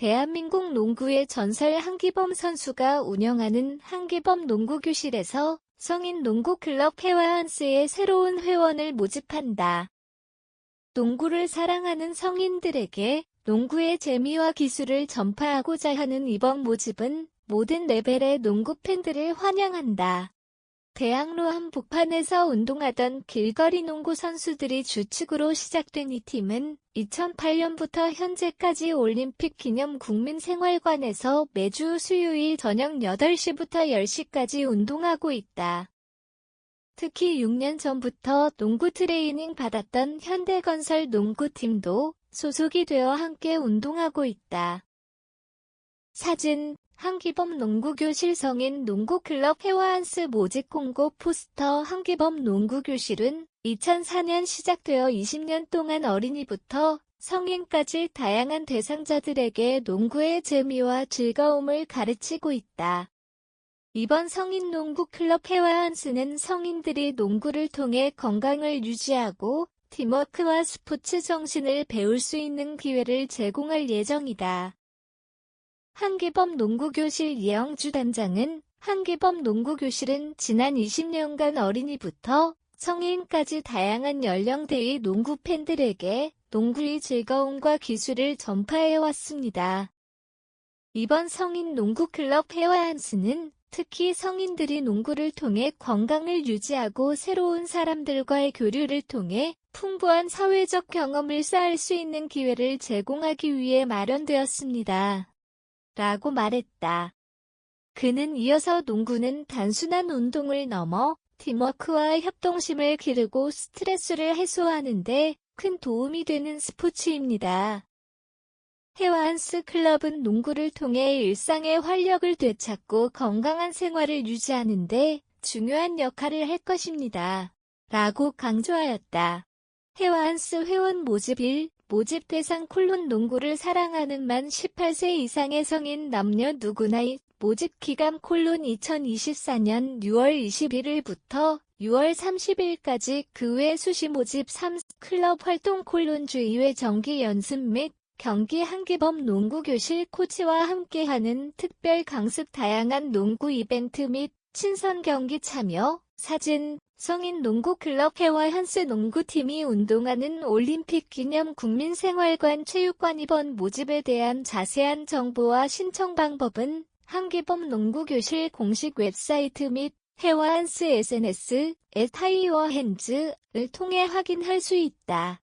대한민국 농구의 전설 한기범 선수가 운영하는 한기범 농구교실에서 성인 농구클럽 해와한스의 새로운 회원을 모집한다. 농구를 사랑하는 성인들에게 농구의 재미와 기술을 전파하고자 하는 이번 모집은 모든 레벨의 농구 팬들을 환영한다. 대학로 한복판에서 운동하던 길거리 농구 선수들이 주축으로 시작된 이 팀은 2008년부터 현재까지 올림픽 기념 국민생활관에서 매주 수요일 저녁 8시부터 10시까지 운동하고 있다. 특히 6년 전부터 농구 트레이닝 받았던 현대건설 농구팀도 소속이 되어 함께 운동하고 있다. 사진 한기범 농구교실 성인 농구클럽 해와한스 모집 공고 포스터 한기범 농구교실은 2004년 시작되어 20년 동안 어린이부터 성인까지 다양한 대상자들에게 농구의 재미와 즐거움을 가르치고 있다. 이번 성인 농구 클럽 해와한스는 성인들이 농구를 통해 건강을 유지하고 팀워크와 스포츠 정신을 배울 수 있는 기회를 제공할 예정이다. 한기범 농구교실 예영주 단장은 한기범 농구교실은 지난 20년간 어린이부터 성인까지 다양한 연령대의 농구 팬들에게 농구의 즐거움과 기술을 전파해왔습니다. 이번 성인 농구클럽 해와한스는 특히 성인들이 농구를 통해 건강을 유지하고 새로운 사람들과의 교류를 통해 풍부한 사회적 경험을 쌓을 수 있는 기회를 제공하기 위해 마련되었습니다. 라고 말했다. 그는 이어서 농구는 단순한 운동을 넘어 팀워크와 협동심을 기르고 스트레스를 해소하는데 큰 도움이 되는 스포츠입니다. 해와한스 클럽은 농구를 통해 일상의 활력을 되찾고 건강한 생활을 유지하는데 중요한 역할을 할 것입니다. 라고 강조하였다. 해와한스 회원 모집 1. 모집 대상 콜론 농구를 사랑하는 만 18세 이상의 성인 남녀 누구나 모집 기간 콜론 2024년 6월 21일부터 6월 30일까지 그 외 수시 모집 3 클럽 활동 콜론 주의회 정기 연습 및 경기 한기범 농구교실 코치와 함께하는 특별 강습 다양한 농구 이벤트 및 친선 경기 참여, 사진, 성인 농구클럽 해와 현스 농구팀이 운동하는 올림픽 기념 국민생활관 체육관 이번 모집에 대한 자세한 정보와 신청 방법은 한기범 농구교실 공식 웹사이트 및 해와 한스 SNS, 에 타이어 핸즈를 통해 확인할 수 있다.